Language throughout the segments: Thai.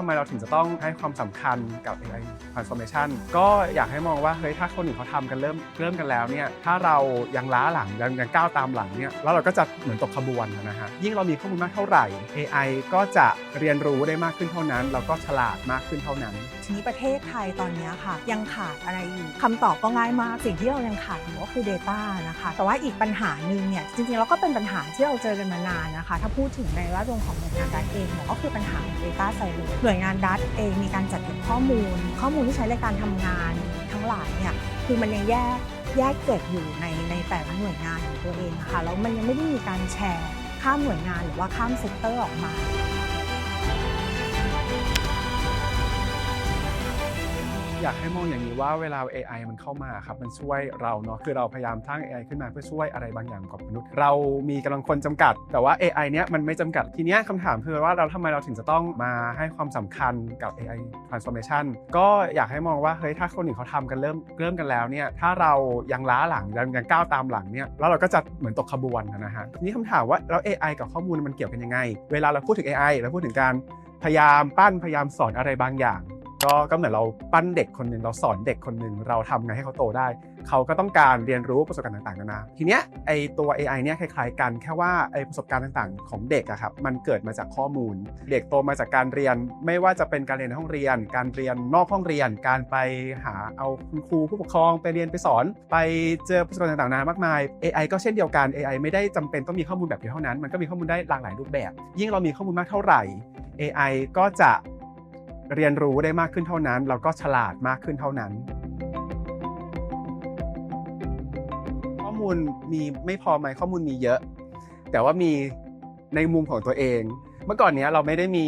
ทำไมเราถึงจะต้องให้ความสำคัญกับ AI transformation ก็อยากให้มองว่าเฮ้ยถ้าคนอื่นเขาทำกันเริ่มเริ่มกันแล้วเนี่ยถ้าเรายังล้าหลังยังยังก้าวตามหลังเนี่ยแล้วเราก็จะเหมือนตกขบวนนะฮะยิ่งเรามีข้อมูลมากเท่าไหร่ AI ก็จะเรียนรู้ได้มากขึ้นเท่านั้น แล้วก็ฉลาดมากขึ้นเท่านั้น ทีนี้ประเทศไทยตอนนี้ค่ะ ยังขาดอะไรอยู่คำตอบก็ง่ายมากสิ่งที่เรายังขาดอยู่ก็คือ Data นะคะแต่ว่าอีกปัญหาหนึ่งเนี่ยจริงๆแล้วก็เป็นปัญหาที่เราเจอกันมานานนะคะ ถ้าพูดถึงในแวดวงของหน่วยงานดัตเองเนี่ยก็คือปัญหาของ Data Silo น่วยงานดัฐเองมีการจัดเก็บข้อมูล ข้อมูลที่ใช้ในการทำงานทั้งหลายเนี่ยคือมันยังแยกแยกเก็บอยู่ในในแต่ละหน่วยงานของตัวเองค่ะแล้วมันยังไม่ได้มีการแชร์ข้ามหน่วยงานหรือว่าข้ามเซกเตอร์ออกมา อยากให้มองอย่างนี้ว่าเวลา AI มันเข้ามาครับมันช่วยเราเนาะคือเราพยายามสร้าง AI ขึ้นมาเพื่อช่วยอะไรบางอย่างกับมนุษย์ เรามีกำลังคนจำกัด แต่ว่า AI เนี้ยมันไม่จำกัดทีเนี้ยคำถามคือว่าเราทำไมเราถึงจะต้องมาให้ความสำคัญกับ AI transformation ก็อยากให้มองว่าเฮ้ยถ้าคนอื่นเขาทำกันเริ่มเริ่มกันแล้วเนี่ยถ้าเรายังล้าหลังยังยังก้าวตามหลังเนี่ยแล้วเราก็จะเหมือนตกขบวนนะฮะทีนี้คำถามว่าแล้ว AI กับข้อมูลมันเกี่ยวกันยังไง เวลาเราพูดถึง AI เราพูดถึงการพยายามปั้นพยายามสอนอะไรบางอย่าง ก็ก็เหมือนเราปั้นเด็กคนหนึ่งเราสอนเด็กคนหนึ่งเราทำไงให้เขาโตได้ เขาก็ต้องการเรียนรู้ประสบการณ์ต่างๆนานาทีเนี้ยไอตัว AI เนี่ยคล้ายๆกันแค่ว่าไอประสบการณ์ต่างๆ ของเด็กอะครับมันเกิดมาจากข้อมูล เด็กโตมาจากการเรียนไม่ว่าจะเป็นการเรียนในห้องเรียน การเรียนนอกห้องเรียน การไปหาเอาคุณครูผู้ปกครองไปเรียนไปสอน ไปเจอประสบการณ์ต่างๆนานามากมาย AI ก็เช่นเดียวกัน AI ไม่ได้จำเป็นต้องมีข้อมูลแบบเดียวเท่านั้น มันก็มีข้อมูลได้หลากหลายรูปแบบ ยิ่งเรามีข้อมูลมากเท่าไหร่ AI ก็จะ เรียนรู้ได้มากขึ้นเท่านั้นแล้วก็ฉลาดมากขึ้นเท่านั้น ข้อมูลมีไม่พอไหมข้อมูลมีเยอะ แต่ว่ามีในมุมของตัวเอง เมื่อก่อนเนี้ยเราไม่ได้มี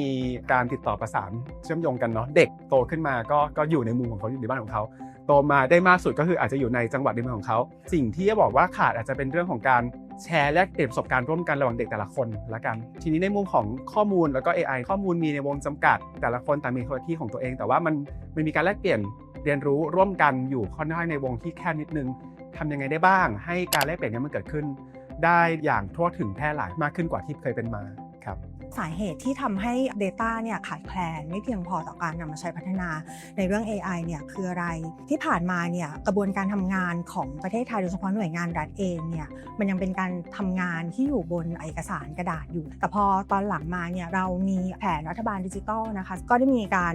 การติดต่อประสานเชื่อมโยงกันเนาะเด็กโตขึ้นมาก็ก็อยู่ในมุมของเขาอยู่ในบ้านของเขาโตมาได้มากสุดก็คืออาจจะอยู่ในจังหวัดในเมืองของเขา สิ่งที่จะบอกว่าขาดอาจจะเป็นเรื่องของการ แชร์แลกเปลี่ยนประสบการณ์ร่วมกันระหว่างเด็กแต่ละคนละกัน ทีนี้ในมุมของข้อมูลแล้วก็ AI ข้อมูลมีในวงจำกัด แต่ละคนต่างมีคุณที่ของตัวเอง แต่ว่ามันมันมีการแลกเปลี่ยนเรียนรู้ร่วมกันอยู่ค่อนข้างในวงที่แคบนิดนึงทำยังไงได้บ้าง ให้การแลกเปลี่ยนนี้มันเกิดขึ้น ได้อย่างทั่วถึงแพร่หลายมากขึ้นกว่าที่เคยเป็นมาครับ สาเหตุที่ทำให้ Data เนี่ยขาดแคลนไม่เพียงพอต่อการนำมาใช้พัฒนา ในเรื่อง AI เนี่ยคืออะไรที่ผ่านมาเนี่ยกระบวนการทำงานของประเทศไทยโดยเฉพาะหน่วยงานรัฐเองเนี่ยมันยังเป็นการทำงานที่อยู่บนเอกสารกระดาษอยู่ แต่พอตอนหลังมาเนี่ยเรามีแผนรัฐบาลดิจิทัลนะคะก็ได้มีการ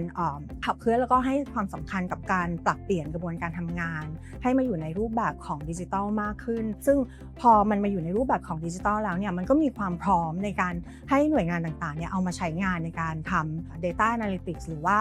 ขับเคลื่อนแล้วก็ให้ความสำคัญกับการปรับเปลี่ยนกระบวนการทำงาน ให้มาอยู่ในรูปแบบของดิจิทัลมากขึ้น ซึ่งพอมันมาอยู่ในรูปแบบของดิจิทัลแล้วเนี่ยมันก็มีความพร้อมในการให้หน่วยงานต่างๆเนี่ยเอามาใช้งานในการทำ Data Analytics หรือว่า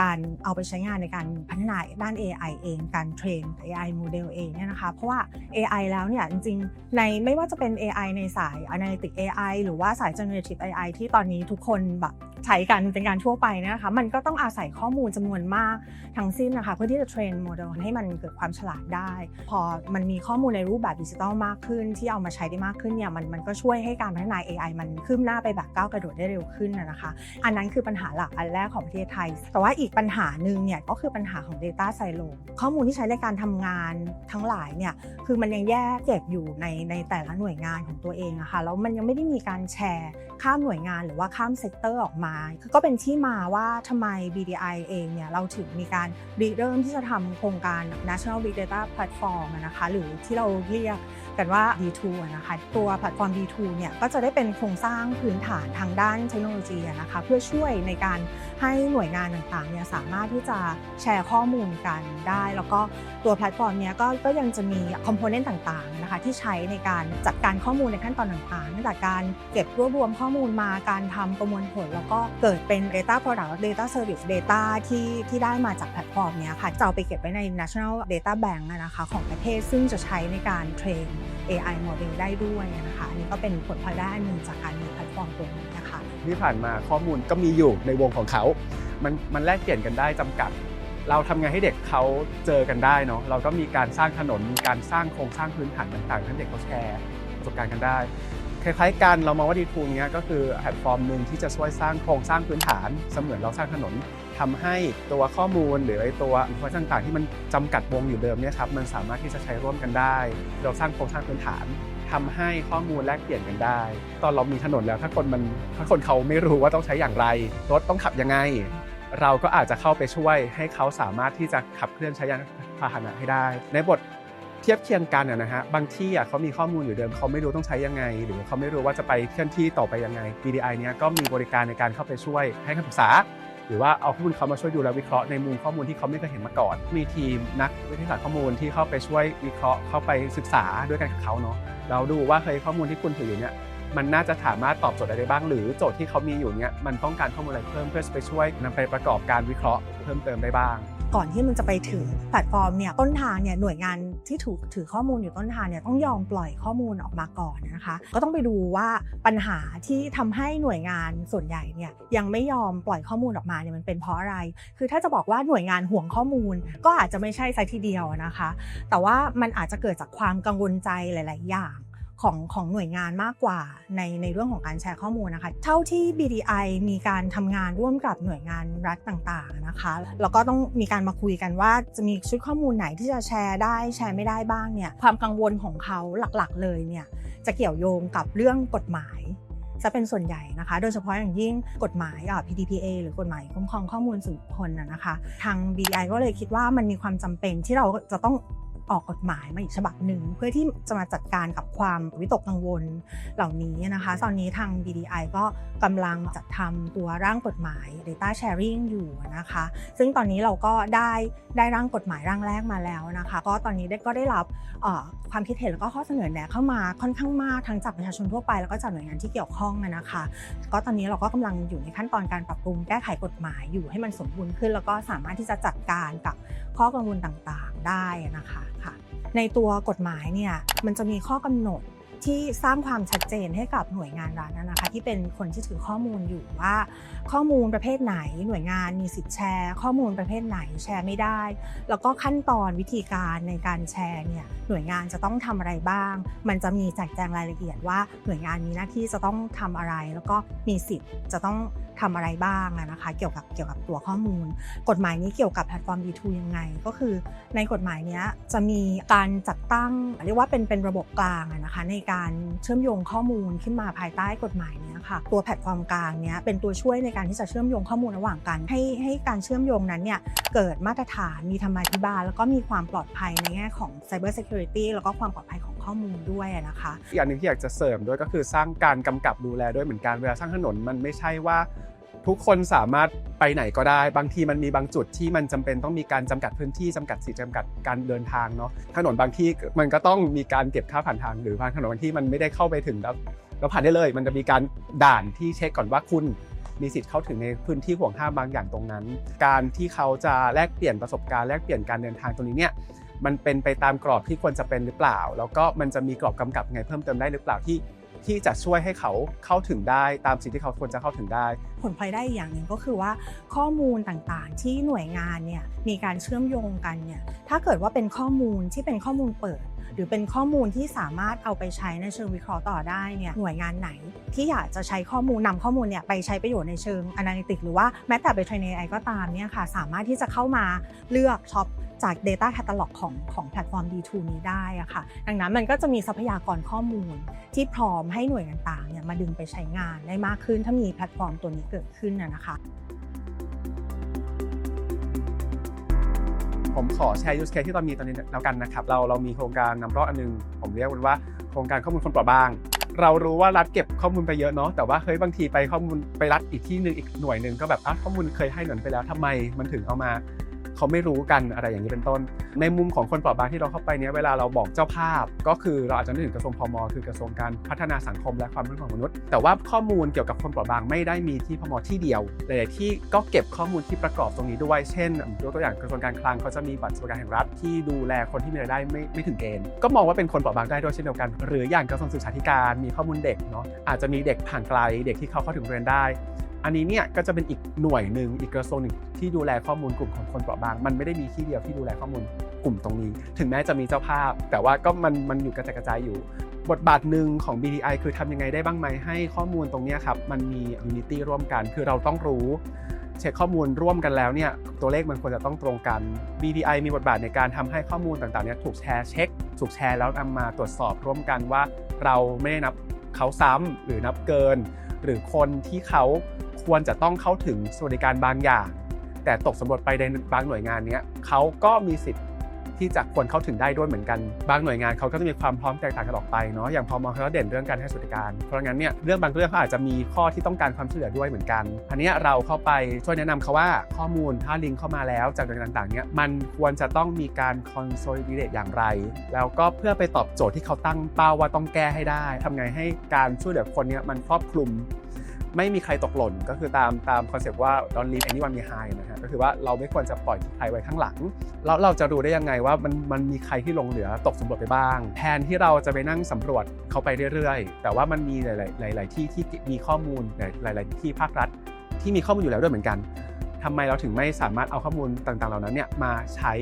การเอาไปใช้งานในการพัฒนาด้าน AI เอง การเทรน AI โมเดลเองเนี่ยนะคะ เพราะว่า AI แล้วเนี่ยจริงๆ ในไม่ว่าจะเป็น AI ในสาย Analytic AI หรือว่าสาย Generative AI ที่ตอนนี้ทุกคนแบบ ใช้กันเป็นการทั่วไปนะคะมันก็ต้องอาศัยข้อมูลจำนวนมากทั้งสิ้นนะคะเพื่อที่จะเทรนโมเดลให้มันเกิดความฉลาดได้ พอมันมีข้อมูลในรูปแบบดิจิทัลมากขึ้น ที่เอามาใช้ได้มากขึ้นเนี่ยมันมันก็ช่วยให้การพัฒนา AI มันคืบหน้าไปแบบก้าวกระโดดได้เร็วขึ้นนะคะ อันนั้นคือปัญหาหลักอันแรกของประเทศไทย แต่ว่าอีกปัญหาหนึ่งเนี่ยก็คือปัญหาของ Data Silo ข้อมูลที่ใช้ในการทำงานทั้งหลายเนี่ยคือมันยังแยกเก็บอยู่ในในแต่ละหน่วยงานของตัวเองอะค่ะแล้วมันยังไม่ได้มีการแชร์ข้ามหน่วยงานหรือว่าข้ามเซกเตอร์ออกมาก็เป็นที่มาว่าทำไม BDI เองเนี่ยเราถึงมีการริเริ่มที่จะทำโครงการ National Big Data Platform นะคะหรือที่เราเรียกกันว่า D2 นะคะตัวแพลตฟอร์ม D2 เนี่ยก็จะได้เป็นโครงสร้างพื้นฐานทางด้านเทคโนโลยีนะคะเพื่อช่วยในการ ให้หน่วยงานต่างๆเนี่ยสามารถที่จะแชร์ข้อมูลกันได้ แล้วก็ตัวแพลตฟอร์มเนี้ยก็ก็ยังจะมีคอมโพเนนต์ต่างๆนะคะที่ใช้ในการจัดการข้อมูลในขั้นตอนต่างๆตั้งแต่การเก็บรวบรวมข้อมูลมาการทำประมวลผล แล้วก็เกิดเป็น Data Product Data Service Data ที่ที่ได้มาจากแพลตฟอร์มเนี้ยค่ะจะเอาไปเก็บไว้ใน National Data Bank นะคะของประเทศซึ่งจะใช้ในการเทรน AI โมเดลได้ด้วยนะคะอันนี้ก็เป็นผลพลอยได้อันหนึ่งจากการมีแพลตฟอร์มตัวนี้นะคะ ที่ผ่านมาข้อมูลก็มีอยู่ในวงของเขา มันมันแลกเปลี่ยนกันได้จำกัด เราทำไงให้เด็กเขาเจอกันได้เนาะเราก็มีการสร้างถนนมีการสร้างโครงสร้างพื้นฐานต่างๆให้เด็กเขาแชร์ประสบการณ์กันได้คล้ายๆกันเรามองว่าดีทูเนี้ยก็คือแพลตฟอร์มหนึ่งที่จะช่วยสร้างโครงสร้างพื้นฐานเสมือนเราสร้างถนนทำให้ตัวข้อมูลหรือไอ้ตัวอินโฟชันต่างๆ ที่มันจำกัดวงอยู่เดิมเนี่ยครับมันสามารถที่จะใช้ร่วมกันได้ เราสร้างโครงสร้างพื้นฐาน ทำให้ข้อมูลแลกเปลี่ยนกันได้ ตอนเรามีถนนแล้วถ้าคนมันถ้าคนเขาไม่รู้ว่าต้องใช้อย่างไร รถต้องขับยังไง เราก็อาจจะเข้าไปช่วยให้เขาสามารถที่จะขับเคลื่อนใช้ยานพาหนะให้ได้ ในบทเทียบเคียงกันนะฮะบางที่เขามีข้อมูลอยู่เดิมเขาไม่รู้ต้องใช้ยังไง หรือเขาไม่รู้ว่าจะไปเคลื่อนที่ต่อไปยังไง BDI เนี้ยก็มีบริการในการเข้าไปช่วยให้คำปรึกษา หรือว่าเอาข้อมูลเขามาช่วยดูแลวิเคราะห์ในมุมข้อมูลที่เขาไม่เคยเห็นมาก่อน มีทีมนักวิทยาศาสตร์ข้อมูลที่เข้าไปช่วยวิเคราะห์เข้าไปศึกษาด้วยกันกับเขาเนาะ เราดูว่าเฮ้ยข้อมูลที่คุณถืออยู่เนี่ยมันน่าจะสามารถตอบโจทย์อะไรได้บ้าง หรือโจทย์ที่เขามีอยู่เนี่ยมันต้องการข้อมูลอะไรเพิ่มเพื่อไปช่วยนำไปประกอบการวิเคราะห์เพิ่มเติมได้บ้าง ก่อนที่มันจะไปถึงแพลตฟอร์มเนี่ยต้นทางเนี่ยหน่วยงานที่ถูกถือข้อมูลอยู่ต้นทางเนี่ยต้องยอมปล่อยข้อมูลออกมาก่อนนะคะ ก็ต้องไปดูว่าปัญหาที่ทำให้หน่วยงานส่วนใหญ่เนี่ยยังไม่ยอมปล่อยข้อมูลออกมาเนี่ยมันเป็นเพราะอะไร คือถ้าจะบอกว่าหน่วยงานห่วงข้อมูล ก็อาจจะไม่ใช่ซะทีเดียวนะคะ แต่ว่ามันอาจจะเกิดจากความกังวลใจหลาย ๆ อย่าง ของของหน่วยงานมากกว่าในในเรื่องของการแชร์ข้อมูลนะคะ เท่าที่ BDI มีการทำงานร่วมกับหน่วยงานรัฐต่างๆนะคะ แล้วก็ต้องมีการมาคุยกันว่าจะมีชุดข้อมูลไหนที่จะแชร์ได้แชร์ไม่ได้บ้างเนี่ยความกังวลของเขาหลักๆ เลยเนี่ยจะเกี่ยวโยงกับเรื่องกฎหมายจะเป็นส่วนใหญ่นะคะ โดยเฉพาะอย่างยิ่งกฎหมายอะ PDPA หรือกฎหมายคุ้มครองข้อมูลส่วนบุคคลนะนะคะ ทาง BDI ก็เลยคิดว่ามันมีความจำเป็นที่เราจะต้อง ออกกฎหมายมาอีกฉบับหนึ่ง เพื่อที่จะมาจัดการกับความวิตกกังวลเหล่านี้นะคะ ตอนนี้ทาง BDI ก็กำลังจัดทำตัวร่างกฎหมาย Data Sharing อยู่นะคะ ซึ่งตอนนี้เราก็ได้ได้ร่างกฎหมายร่างแรกมาแล้วนะคะ ก็ตอนนี้ได้ก็ได้รับความคิดเห็นแล้วก็ข้อเสนอแนะเข้ามาค่อนข้างมากทั้งจากประชาชนทั่วไปแล้วก็จากหน่วยงานที่เกี่ยวข้องนะคะ ก็ตอนนี้เราก็กำลังอยู่ในขั้นตอนการปรับปรุงแก้ไขกฎหมายอยู่ให้มันสมบูรณ์ขึ้น แล้วก็สามารถที่จะจัดการกับข้อกังวลต่างๆได้นะคะค่ะในตัวกฎหมายเนี่ยมันจะมีข้อกำหนด ที่สร้างความชัดเจนให้กับหน่วยงานรัฐนะคะ ที่เป็นคนที่ถือข้อมูลอยู่ว่า ข้อมูลประเภทไหน หน่วยงานมีสิทธิ์แชร์ ข้อมูลประเภทไหนแชร์ไม่ได้ แล้วก็ขั้นตอนวิธีการในการแชร์เนี่ยหน่วยงานจะต้องทำอะไรบ้าง มันจะมีแจกแจงรายละเอียดว่าหน่วยงานมีหน้าที่จะต้องทำอะไร แล้วก็มีสิทธิ์จะต้องทำอะไรบ้างนะคะ เกี่ยวกับเกี่ยวกับตัวข้อมูล กฎหมายนี้เกี่ยวกับแพลตฟอร์ม D2 ยังไง ก็คือในกฎหมายนี้จะมีการจัดตั้งเรียกว่าเป็นเป็นระบบกลางนะคะในการเชื่อมโยงข้อมูลขึ้นมาภายใต้กฎหมายเนี้ยค่ะตัวแพลตฟอร์มกลางเนี้ยเป็นตัวช่วยในการที่จะเชื่อมโยงข้อมูลระหว่างกัน ให้ให้การเชื่อมโยงนั้นเนี่ยเกิดมาตรฐานมีธรรมาภิบาลแล้วก็มีความปลอดภัยในแง่ของ Cyber Security แล้วก็ความปลอดภัยของข้อมูลด้วยนะคะอีกอย่างหนึ่งที่อยากจะเสริมด้วยก็คือสร้างการกำกับดูแลด้วยเหมือนกันเวลาสร้างถนนมันไม่ใช่ว่า ทุกคนสามารถไปไหนก็ได้ บางทีมันมีบางจุดที่มันจำเป็นต้องมีการจำกัดพื้นที่จำกัดสิทธิจำกัดการเดินทางเนาะถนนบางที่มันก็ต้องมีการเก็บค่าผ่านทางหรือบางถนนบางที่มันไม่ได้เข้าไปถึงแล้วแล้วผ่านได้เลย มันจะมีการด่านที่เช็คก่อนว่าคุณมีสิทธิ์เข้าถึงในพื้นที่ห่วงห้ามบางอย่างตรงนั้น การที่เขาจะแลกเปลี่ยนประสบการณ์แลกเปลี่ยนการเดินทางตรงนี้เนี่ยมันเป็นไปตามกรอบที่ควรจะเป็นหรือเปล่า แล้วก็มันจะมีกรอบกำกับไงเพิ่มเติมได้หรือเปล่าที่ ที่จะช่วยให้เขาเข้าถึงได้ตามสิ่งที่เขาควรจะเข้าถึงได้ ผลพลอยได้อีกอย่างหนึ่งก็คือว่าข้อมูลต่างๆ ที่หน่วยงานเนี่ยมีการเชื่อมโยงกันเนี่ยถ้าเกิดว่าเป็นข้อมูลที่เป็นข้อมูลเปิด หรือเป็นข้อมูลที่สามารถเอาไปใช้ในเชิงวิเคราะห์ต่อได้เนี่ยหน่วยงานไหน ที่อยากจะใช้ข้อมูลนำข้อมูลเนี่ยไปใช้ประโยชน์ในเชิง Analytic หรือว่าแม้แต่ไปเทรน AI ก็ตามเนี่ยค่ะสามารถที่จะเข้ามาเลือกช็อป จาก Data Catalog ของของแพลตฟอร์ม D2 นี้ได้อะค่ะ ดังนั้นมันก็จะมีทรัพยากรข้อมูลที่พร้อมให้หน่วยงานต่างๆเนี่ยมาดึงไปใช้งานได้มากขึ้น ถ้ามีแพลตฟอร์มตัวนี้เกิดขึ้นนะนะคะผมขอแชร์ use case ที่ตอนมีตอนนี้แล้วกันนะครับ เราเรามีโครงการนำร่องอันนึง ผมเรียกมันว่าโครงการข้อมูลคนเปราะบาง เรารู้ว่ารัฐเก็บข้อมูลไปเยอะเนาะแต่ว่าเฮ้ยบางทีไปข้อมูลไปรัฐอีกที่หนึ่งอีกหน่วยหนึ่งก็แบบอะข้อมูลเคยให้หน่วยไปแล้วทำไมมันถึงเอามา เขาไม่รู้กันอะไรอย่างนี้เป็นต้น ในมุมของคนเปราะบางที่เราเข้าไปเนี้ยเวลาเราบอกเจ้าภาพ ก็คือเราอาจจะนึกถึงกระทรวงพมคือกระทรวงการพัฒนาสังคมและความมั่นคงของมนุษย์ แต่ว่าข้อมูลเกี่ยวกับคนเปราะบางไม่ได้มีที่พมที่เดียวหลายๆที่ก็เก็บข้อมูลที่ประกอบตรงนี้ด้วย เช่นยกตัวอย่างกระทรวงการคลังเขาจะมีบัตรสวัสดิการแห่งรัฐที่ดูแลคนที่มีรายได้ไม่ไม่ถึงเกณฑ์ก็มองว่าเป็นคนเปราะบางได้ด้วยเช่นเดียวกัน หรืออย่างกระทรวงศึกษาธิการมีข้อมูลเด็กเนาะอาจจะมีเด็กห่างไกลเด็กที่เขาเข้าถึงเรียนได้ อันนี้เนี่ยก็จะเป็นอีกหน่วยหนึ่งอีกกระทรวงหนึ่งที่ดูแลข้อมูลกลุ่มของคนเปราะบาง มันไม่ได้มีที่เดียวที่ดูแลข้อมูลกลุ่มตรงนี้ ถึงแม้จะมีเจ้าภาพ แต่ว่าก็มันมันอยู่กระจายกระจายอยู่ บทบาทหนึ่งของ BDI คือทำยังไงได้บ้างไหมให้ข้อมูลตรงนี้ครับมันมี Unity ร่วมกันคือเราต้องรู้เช็คข้อมูลร่วมกันแล้วเนี่ยตัวเลขมันควรจะต้องตรงกัน BDI มีบทบาทในการทำให้ข้อมูลต่างๆเนี่ยถูกแชร์เช็ค ถูกแชร์แล้วนำมาตรวจสอบร่วมกันว่า เราไม่ได้นับเขาซ้ำหรือนับเกิน หรือคนที่เขา ควรจะต้องเข้าถึงสวัสดิการบางอย่าง แต่ตกสำรวจไปในบางหน่วยงานเนี้ยเขาก็มีสิทธิ์ที่จะควรเข้าถึงได้ด้วยเหมือนกัน บางหน่วยงานเขาก็จะมีความพร้อมแตกต่างกันออกไปเนาะอย่างพอมอเขาเด่นเรื่องการให้สวัสดิการ เพราะงั้นเนี่ยเรื่องบางเรื่องเขาอาจจะมีข้อที่ต้องการความช่วยเหลือด้วยเหมือนกัน อันเนี้ยเราเข้าไปช่วยแนะนำเขาว่าข้อมูลถ้าลิงก์เข้ามาแล้วจากหน่วยงานต่างๆเนี่ยมันควรจะต้องมีการ consolidate อย่างไร แล้วก็เพื่อไปตอบโจทย์ที่เขาตั้งเป้าว่าต้องแก้ให้ได้ทำไงให้การช่วยเหลือคนเนี้ยมันครอบคลุม ไม่มีใครตกหล่นก็คือตามตามคอนเซปต์ว่า don't leave anyone behind นะฮะก็คือว่าเราไม่ควรจะปล่อยใครไว้ข้างหลัง แล้วเราจะรู้ได้ยังไงว่ามันมันมีใครที่หลงเหลือตกสำรวจไปบ้าง แทนที่เราจะไปนั่งสำรวจเขาไปเรื่อยๆ แต่ว่ามันมีหลายๆหลาย ๆ ที่ที่มีข้อมูลหลาย ๆ ที่ภาครัฐ ที่มีข้อมูลอยู่แล้วด้วยเหมือนกันทำไมเราถึงไม่สามารถเอาข้อมูลต่างๆ เหล่านั้นเนี่ยมาใช้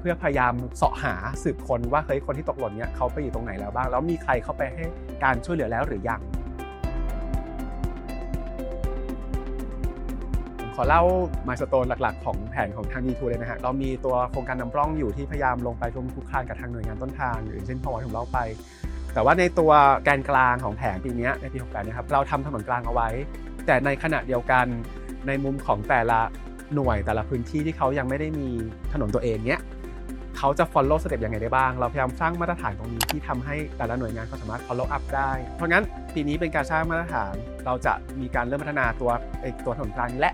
เพื่อพยายามเสาะหาสืบคนว่าเฮ้ยคนที่ตกหล่นเนี่ยเขาไปอยู่ตรงไหนแล้วบ้าง แล้วมีใครเข้าไปให้การช่วยเหลือแล้วหรือยัง ขอเล่ามาสโตนหลักๆ ของแผนของทาง D2 เลยนะฮะเรามีตัวโครงการนำร่องอยู่ที่พยายามลงไปร่วมคุกคานกับทางหน่วยงานต้นทางหรือเช่นพอที่ผมเล่าไป แต่ว่าในตัวแกนกลางของแผนปีนี้ในปี68นะครับเราทำถนนกลางเอาไว้ แต่ในขณะเดียวกันในมุมของแต่ละหน่วยแต่ละพื้นที่ที่เขายังไม่ได้มีถนนตัวเองเนี้ยเขาจะ follow สเต็ปยังไงได้บ้าง เราพยายามสร้างมาตรฐานตรงนี้ที่ทำให้แต่ละหน่วยงานเขาสามารถ follow up ได้ เพราะงั้นปีนี้เป็นการสร้างมาตรฐาน เราจะมีการเริ่มพัฒนาตัวตัวถนนกลางและ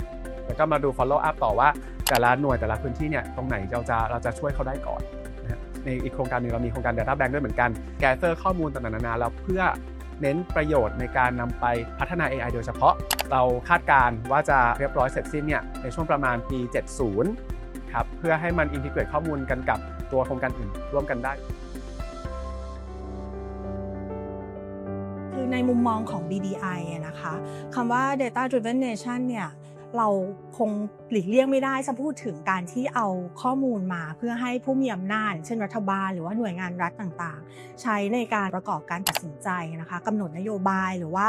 แล้วก็มาดู follow up ต่อว่าแต่ละหน่วยแต่ละพื้นที่เนี่ยตรงไหนเราจะเราจะช่วยเขาได้ก่อนนะในอีกโครงการหนึ่งเรามีโครงการ data bank ด้วยเหมือนกัน gather ข้อมูลต่างๆนานาแล้วเพื่อเน้นประโยชน์ในการนำไปพัฒนา AI โดยเฉพาะ เราคาดการณ์ว่าจะเรียบร้อยเสร็จสิ้นเนี่ยในช่วงประมาณปี 70 ครับ เพื่อให้มันอินทิเกรตข้อมูลกันกับตัวโครงการอื่นร่วมกันได้ คือในมุมมองของ BDI นะคะคำว่า data driven nation เนี่ย เราคงหลีกเลี่ยงไม่ได้จะพูดถึงการที่เอาข้อมูลมาเพื่อให้ผู้มีอำนาจ เช่นรัฐบาลหรือว่าหน่วยงานรัฐต่างๆ ใช้ในการประกอบการตัดสินใจนะคะกำหนดนโยบายหรือว่า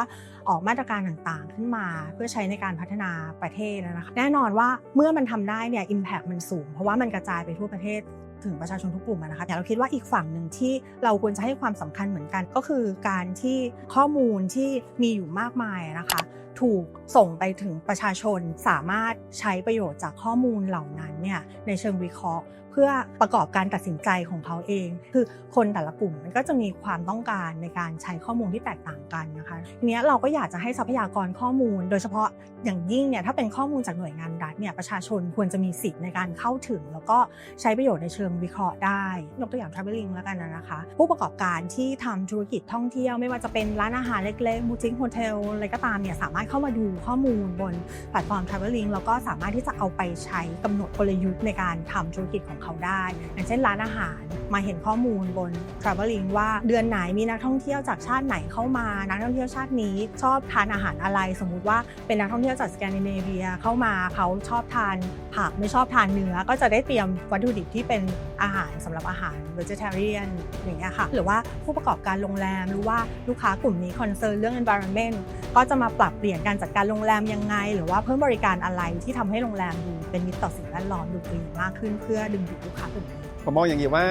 ออกมาตรการต่างๆ ขึ้นมาเพื่อใช้ในการพัฒนาประเทศนะคะแน่นอนว่าเมื่อมันทำได้เนี่ย impact มันสูง เพราะว่ามันกระจายไปทั่วประเทศถึงประชาชนทุกกลุ่มนะคะแต่เราคิดว่าอีกฝั่งหนึ่งที่เราควรจะให้ความสำคัญเหมือนกัน ก็คือการที่ข้อมูลที่มีอยู่มากมายนะคะ ถูกส่งไปถึงประชาชนสามารถใช้ประโยชน์จากข้อมูลเหล่านั้นเนี่ยในเชิงวิเคราะห์ เพื่อประกอบการตัดสินใจของเขาเอง คือคนแต่ละกลุ่มมันก็จะมีความต้องการในการใช้ข้อมูลที่แตกต่างกันนะคะทีนี้เราก็อยากจะให้ทรัพยากรข้อมูล โดยเฉพาะอย่างยิ่งเนี่ยถ้าเป็นข้อมูลจากหน่วยงานรัฐเนี่ยประชาชนควรจะมีสิทธิ์ในการเข้าถึง แล้วก็ใช้ประโยชน์ในเชิงวิเคราะห์ได้ยกตัวอย่าง traveling แล้วกันนะคะ ผู้ประกอบการที่ทำธุรกิจท่องเที่ยว ไม่ว่าจะเป็นร้านอาหารเล็กๆบูติกโฮเทลอะไรก็ตามเนี่ยสามารถเข้ามาดูข้อมูลบนแพลตฟอร์ม traveling แล้วก็สามารถที่จะเอาไปใช้กำหนดกลยุทธ์ในการทำธุรกิจของเขาได้ อย่างเช่นร้านอาหารมาเห็นข้อมูลบน traveling ว่าเดือนไหนมีนักท่องเที่ยวจากชาติไหนเข้ามา นักท่องเที่ยวชาตินี้ชอบทานอาหารอะไร สมมุติว่าเป็นนักท่องเที่ยวจากสแกนดิเนเวียเข้ามาเขาชอบทานผักไม่ชอบทานเนื้อ ก็จะได้เตรียมวัตถุดิบที่เป็นอาหารสำหรับอาหาร vegetarian อย่างเงี้ยค่ะ หรือว่าผู้ประกอบการโรงแรมรู้ว่าลูกค้ากลุ่มนี้คอนเซิร์นเรื่อง environment ก็จะมาปรับเปลี่ยนการจัดการโรงแรมยังไง หรือว่าเพิ่มบริการอะไรที่ทำให้โรงแรมดูเป็นมิตรต่อสิ่งแวดล้อมดูดีมากขึ้นเพื่อดึงดูดลูกค้ากลุ่มนี้ผมมองอย่างนี้ว่า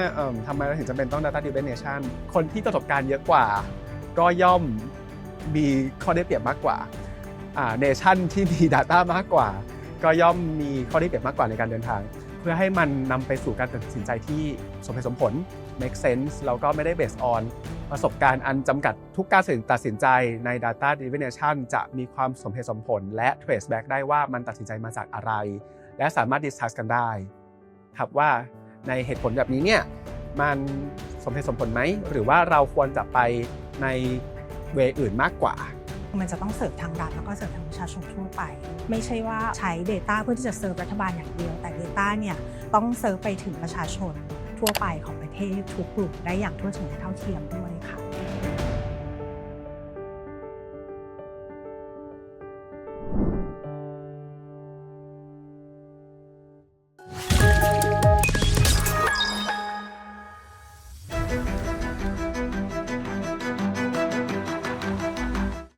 ทำไมเราถึงจำเป็นต้อง data driven nation คนที่ประสบการณ์เยอะกว่า ก็ย่อมมีข้อได้เปรียบมากกว่าอ่า nation ที่มี data มากกว่า ก็ย่อมมีข้อได้เปรียบมากกว่าในการเดินทาง เพื่อให้มันนำไปสู่การตัดสินใจที่สมเหตุสมผล make sense แล้วก็ไม่ได้ based on ประสบการณ์อันจำกัดทุกการตัดสินใจใน data driven nation จะมีความสมเหตุสมผล และ trace back ได้ว่ามันตัดสินใจมาจากอะไร และสามารถ discuss กันได้ ครับว่าในเหตุผลแบบนี้เนี่ยมันสมเหตุสมผลไหม หรือว่าเราควรจะไปในเวอื่นมากกว่า มันจะต้องเสิร์ฟทางรัฐแล้วก็เสิร์ฟทางประชาชนทั่วไป ไม่ใช่ว่าใช้ Data เพื่อที่จะเสิร์ฟรัฐบาลอย่างเดียว แต่ Data เนี่ยต้องเสิร์ฟไปถึงประชาชนทั่วไปของประเทศทุกกลุ่มได้อย่างทั่วถึงและเท่าเทียมด้วยค่ะ